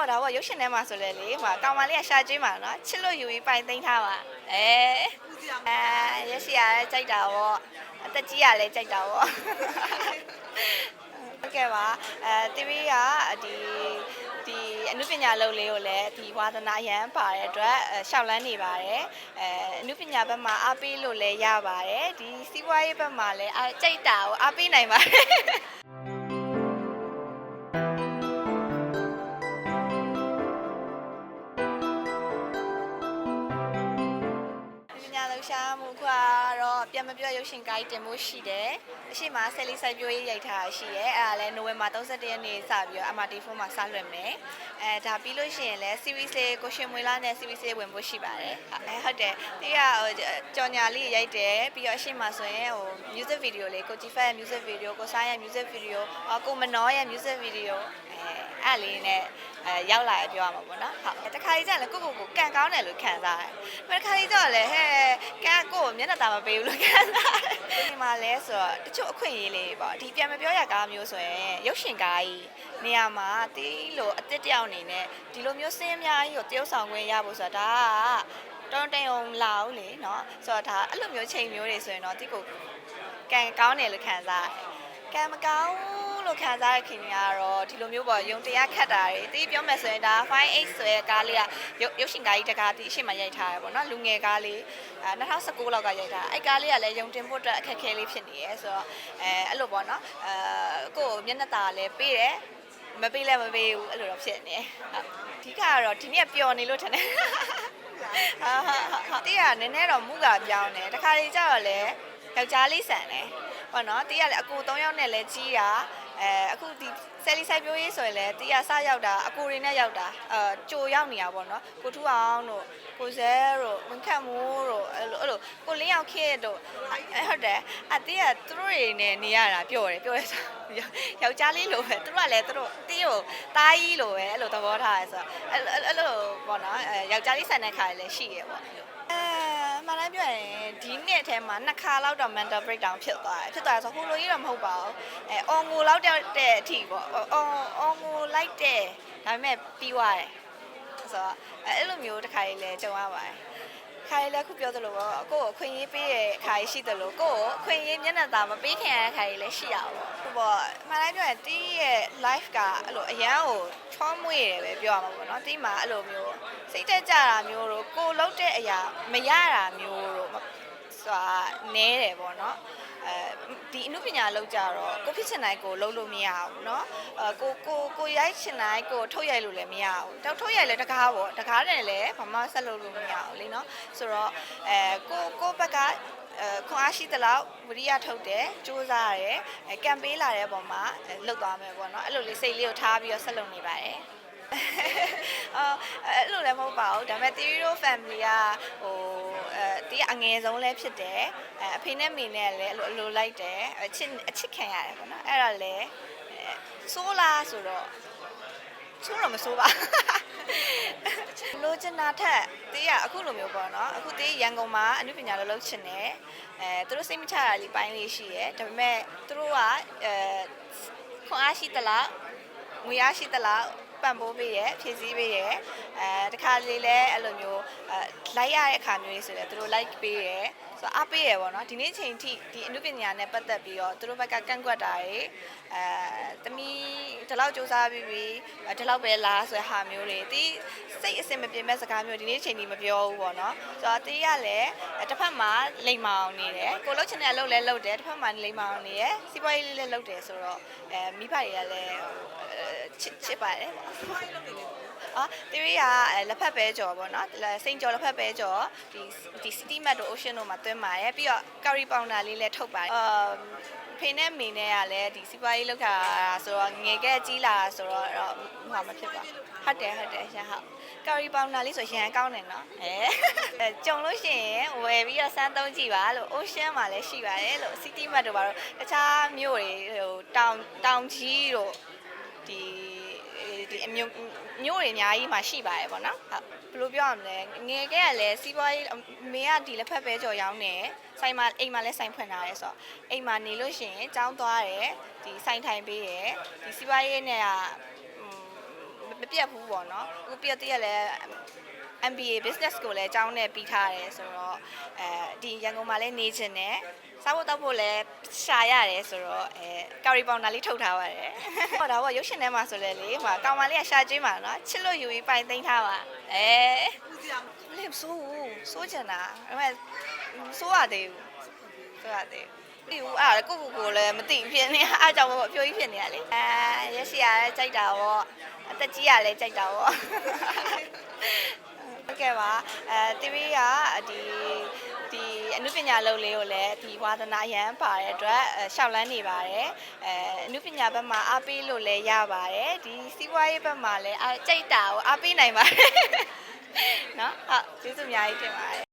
ဟောဒါပေါ့ရုပ်ရှင်ထဲမှာဆိုလဲလေဟိုကောင်မလေးကရှာကျွေးမှာနော်ချစ်လို့ယူပြီးပိုင်သိမ်းထားပါအဲအဲရရှိရကြိုက်တာပေါ့အသက်ကြီးရလဲကြိုက်တာပေါ့ဟုတ်ကဲ့ပါအဲတီဗီကဒီဒီအနုပညာလုပ်လေးကိုလည်းဒီဝါသနာရန်ပါတဲ့အတွက်အဲရှောက်လန်းနေပါတယ်အဲအနုပညာဘက်မှာအားပေးလို့လည်းရပါတယ်ဒီစီးပွားရေးဘက်မှာလည်းအားကြိုက်တာကိုအားပေးနိုင်ပါတယ် ပညာလှူရှားမှုကတော့ ပြန်မပြောရုပ်ရှင်ကိုင်းတင်မှုရှိတယ်။အရှိမဆယ်လေးစိုက်ပျိုးရေးရိုက်ထားတာရှိရဲ။အဲ့ဒါလည်းနိုဝင်ဘာ31ရက်နေ့စပြီးတော့ MRT4 မှာစလွှင့်မယ်။အဲဒါပြီးလို့ရှိရင်လည်း series လေးကိုရှင်မွေလာနဲ့ series လေးဝင်ဖို့ရှိပါတယ်။အဲဟုတ်တယ်။ဒီကဟိုကြော်ညာလေးရိုက်တယ်ပြီးတော့အရှိမဆိုရင်ဟို music video လေးကိုကြည်ဖက်ရဲ့ music video ကိုစားရဲ့ music video ကိုမနောရဲ့ music video အဲအဲ့လေးနဲ့အဲရောက်လာရပြောရမှာပေါ့နော်ဟုတ်တခါကြီးကျရင်လည်းကိုကိုကိုကန်ကောင်းတယ်လို့ခံစားတယ်ဒါတခါကြီးကျတော့လည်းဟဲ့ ကန်ကိုကိုမျက်နှာตาမပေးဘူးလို့ခံစားတယ်ဒီမှာလဲဆိုတော့တချို့အခွင့်အရေးလေးပေါ့ဒီပြန်မပြောရကားမျိုးဆိုရင်ရုပ်ရှင်ကားကြီးနေရာမှာတီးလို့အစ်စ်တယောက်အနေနဲ့ဒီလိုမျိုးစင်းအများကြီးကိုတရုပ်ဆောင်ခွင့်ရဖို့ဆိုတာဒါကတော်တိုင်အောင်လာဦးလေเนาะဆိုတော့ဒါအဲ့လိုမျိုးချိန်မျိုးတွေဆိုရင်တော့ဒီကိုကန်ကောင်းတယ်လို့ခံစားတယ်ကံမကောင်း လို့ခံစားရခင်ကြီးကတော့ဒီလိုမျိုးပေါ့ယုံတရားခတ်တာတွေတီးပြောမယ်ဆိုရင်ဒါ 5H ဆိုတဲ့ကားလေးကရုပ်ရုပ်ရှင်ကားကြီးတကားတီးအရှိမရိုက်ထားရပေါ့နော်လူငယ်ကားလေးအဲ2019လောက်ကရိုက်ထားအဲ့ကားလေးကလည်းယုံတင်ဖို့အတွက်အခက်အခဲလေးဖြစ်နေရဲဆိုတော့အဲအဲ့လိုပေါ့နော်အဲကိုယ့်ကိုမျက်နှာตาလည်းပေးတယ်မပေးလည်းမပေးဘူးအဲ့လိုတော့ဖြစ်နေတယ်ဟုတ်အဓိကကတော့ဒီနေ့ကပျော်နေလို့ထင်တယ်ဟာဟာဟာတီးကနည်းနည်းတော့မူကပြောင်းတယ်တခါလေကျတော့လေယောက်ျားလေးဆန်တယ်ပေါ့နော်တီးကလည်းအကူ၃ယောက်နဲ့လည်းကြီးတာ အဲအခုဒီဆယ်လီဆိုင်ပြိုးရေးဆိုရင်လည်းတီးကစရောက်တာအကူတွေနဲ့ရောက်တာအဲကြိုရောက်နေတာပေါ့နော်ကိုထူအောင်တို့ကိုဇဲတို့မခတ်မိုးတို့အဲ့လိုအဲ့လိုကိုလင်းရောက်ခေတို့အဲဟုတ်တယ်အတီးကသူတို့တွေနဲ့နေရတာပျော်တယ်ပျော်တယ်ဆိုယောက်ျားလေးလိုပဲသူတို့ကလည်းသူတို့တီးကိုတားကြီးလိုပဲအဲ့လိုသဘောထားရဲဆိုတော့အဲ့လိုအဲ့လိုပေါ့နော်အဲယောက်ျားလေးဆန်တဲ့ခါလည်းရှိရပေါ့အဲမှန်တယ် ပြောရင်ဒီနှစ်ထဲမှာနှစ်ခါလောက်တော့ mental breakdown ဖြစ်သွားတယ်ဖြစ်သွားတယ်ဆိုဟိုလိုကြီးတော့မဟုတ်ပါဘူးအဲအော်ငိုလောက်တဲ့အထိပေါ့အော်အော်ငိုလိုက်တဲ့ဒါပေမဲ့ပြီးသွားတယ် ဆိုတော့အဲအဲ့လိုမျိုးတစ်ခါလေးလဲကြုံရပါတယ်ခါရီလည်းခုပြောသလိုပေါ့ကိုယ့်ကိုအခွင့်အရေးပေးတဲ့ခါရီရှိသလိုကိုယ့်ကိုအခွင့်အရေးမျက်နှာသာမပေးခင်ရတဲ့ခါရီလည်းရှိရပါဘူးပေါ့မှန်တိုင်းပြောရင်တီးရဲ့ life ကအဲ့လိုအရန်ကိုချောမွေ့တယ်ပဲပြောရမှာပေါ့နော်တီးမှာအဲ့လိုမျိုးစိတ်တက်ကြတာမျိုးတို့ကိုယ်လုံးတဲ့အရာမရတာမျိုးတို့ဆိုတာနဲတယ်ပေါ့နော် အဲဒီအမှုပညာလောက်ကြတော့ကိုဖြစ်ချင်တိုင်းကိုလုံးလို့မရဘူးเนาะအဲကိုကိုကိုရိုက်ချင်တိုင်းကိုထုတ်ရိုက်လို့လည်းမရဘူးတောက်ထုတ်ရိုက်လဲတကားပေါ့တကားနဲ့လည်းဘာမှဆက်လုပ်လို့မရဘူးလေเนาะဆိုတော့အဲကိုကိုဘက်ကအဲခွန်အားရှိသလောက်ဝရိယထုတ်တယ်စူးစမ်းရတယ်အဲကံပေးလာတဲ့ပုံမှာလုတ်သွားမယ်ပေါ့เนาะအဲ့လိုလေးစိတ်လေးကိုထားပြီးတော့ဆက်လုပ်နေပါတယ်အော်အဲ့လိုလည်းမဟုတ်ပါဘူးဒါပေမဲ့ theory family ကဟို အဲတီးအငယ်ဆုံးလည်းဖြစ်တယ်အဲအဖေနဲ့မိနဲ့လည်းအဲ့လိုအလိုလိုက်တယ်အချစ်အချစ်ခံရတယ်ပေါ့နော်အဲ့ဒါလည်းဆိုးလားဆိုတော့ဆိုးတော့မဆိုးပါလိုချင်တာထက်တေးရအခုလိုမျိုးပေါ့နော်အခုတေးရန်ကုန်မှာအနုပညာလုပ်လုပ်ချင်တယ်အဲသူတို့စိတ်မချတာလေးပိုင်းလေးရှိရယ်ဒါပေမဲ့သူတို့ကအဲခွန်အားရှိသလားငွေအားရှိသလား ပံ့ပိုးပေးရဖြည့်ဆည်းပေးရအဲတခါလေလဲအဲ့လိုမျိုးအဲလိုက်ရတဲ့အခါမျိုးလေးဆိုလဲသူတို့ like ပေးရ ဆိုတော့အားပေးရပေါ့နော်ဒီနေ့ချိန်ထိဒီအနုပညာနဲ့ပတ်သက်ပြီးတော့သူတို့ဘက်ကကန့်ကွက်တာတွေအဲတမီဒီလောက်စူးစမ်းပြီးပြီးဒီလောက်ပဲလားဆိုတဲ့ဟာမျိုးတွေဒီစိတ်အစင်မပြေမဲ့စကားမျိုးဒီနေ့ချိန်ထိမပြောဘူးပေါ့နော်ဆိုတော့တေးရလည်းတစ်ဖက်မှာလိမ်မအောင်နေတယ်ကိုလှုပ်ချင်တဲ့အလုပ်လည်းလုပ်တယ်တစ်ဖက်မှာလိမ်မအောင်နေရယ်စီးပွားရေးလေးလည်းလုပ်တယ်ဆိုတော့အဲမိဖတွေကလည်းချစ်ချစ်ပါတယ်ပေါ့အော်တီရီကလက်ဖက်ပဲကြော်ပေါ့နော်စိန်ကြော်လက်ဖက်ပဲကြော်ဒီဒီ city map တို့ ocean တို့မှာတွင်းပါရယ်ပြီးတော့ curry powder လေးလည်းထုတ်ပါတယ်အာဖေနဲ့မေနဲ့ကလည်းဒီစီပွားရေးလောက်တာဆိုတော့ငယ်ခဲ့ကြီးလာဆိုတော့တော့ဟိုမှာဖြစ်ပါဟုတ်တယ်ဟုတ်တယ်ရှာဟုတ်ကာရီပေါင်နာလေးဆိုရန်ကောင်းတယ်နော်အဲကြုံလို့ရှိရင်ဝယ်ပြီးတော့စမ်းသုံးကြည့်ပါလို့ ocean မှာလည်းရှိပါတယ်လို့ city map တို့ပါတော့တခြားမြို့တွေဟိုတောင်တောင်ကြီးတို့ဒီ ဒီအမျိုးမျိုးတွေအများကြီးမှာရှိပါတယ်ပေါ့နော်ဟုတ်ဘယ်လိုပြောရမလဲငယ်ကဲကလည်းစီးပွားရေးမင်းကဒီလက်ဖက်ပဲကြော်ရောင်းနေဆိုင်မှာအိမ်မှာလည်းဆိုင်ဖွင့်ထားရဲဆိုတော့အိမ်မှာနေလို့ရှိရင်ကြောင်းသွားတယ်ဒီဆိုင်ထိုင်ပေးရယ်ဒီစီးပွားရေးနဲ့ကပြတ်ဘူးပေါ့နော်အခုပြတ်တည်းရလဲ MBA business ကိုလည်းအကြောင်းနဲ့ပြီးထားတယ်ဆိုတော့အဲဒီရန်ကုန်မှာလည်းနေချင်တယ် စားဖို့တောက်ဖို့လည်းရှာရတယ်ဆိုတော့အဲကာရီပေါင်တာလေးထုတ်ထားပါတယ်ဟောဒါပေါ့ရုပ်ရှင်ထဲမှာဆိုလဲလေဟိုကောင်မလေးကရှာကျွေးမှာနော်ချစ်လို့ယူပြီးပိုင်သိမ်းထားပါအဲလေမစိုးဘူးစိုးချင်တာဒါပေမဲ့မစိုးရသေးဘူးစိုးရသေးဘူးဒီဦးအဲ့ဒါကိုကိုကိုလည်းမသိဖြစ်နေအားကြောင့်ပေါ့အပြိုကြီးဖြစ်နေရလေအဲရက်ရှိရလည်းကြိုက်တာပေါ့အသက်ကြီးရလည်းကြိုက်တာပေါ့ ဟုတ်ကဲ့ပါအဲ TV ကဒီဒီအနုပညာလုပ်လေးကိုလည်းဒီဝါသနာရန်ပါတဲ့အတွက်အဲရှောက်လန်းနေပါတယ်အဲအနုပညာဘက်မှာအားပေးလို့လည်းရပါတယ်ဒီစီးပွားရေးဘက်မှာလည်းအကြိတ်တာကိုအားပေးနိုင်ပါတယ်နော်ဟုတ်ကျေးဇူးအများကြီးတင်ပါတယ်